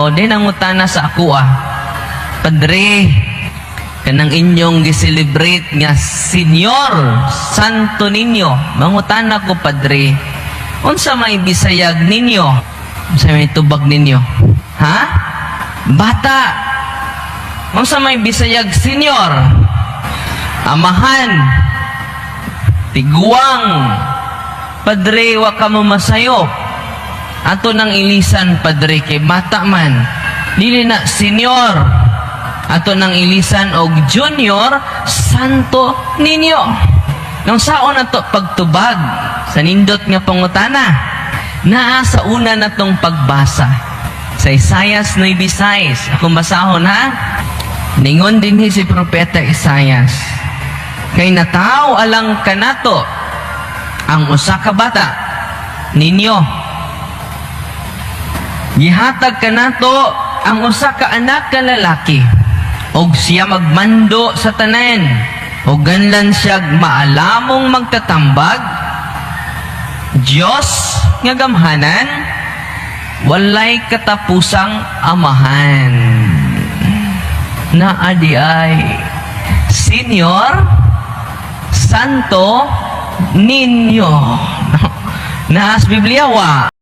O din ang utana sa ako ah. Padre, kanang inyong giselebrate nga Senyor Santo Niño. Mangutana ko, Padre. Unsa may bisayag ninyo? Unsa may tubag ninyo? Ha? Bata. Unsa may bisayag Senyor? Amahan. Tiguang. Padre, wa ka mo masayo. Ato nang ilisan, Padre, kay bata man. Dili na, Senyor. Ato nang ilisan og Junior Santo Niño. Nang saon na to pagtubag sa nindot nga pangutana. Naa sa una na tong pagbasa. Sa Isaias 9.6. Akong basahon ha. Ningon din si Propeta Isaias. Kay nataw alang kanato ang usa ka bata ninyo Gihatag kanato ang usa ka anak ka lalaki og siya magmando sa tanan og ganlan siya maalamong magtatambag Dios nga gamhanan walay katapusang amahan na adi ay Senior Santo Niño. Naas Biblia wa.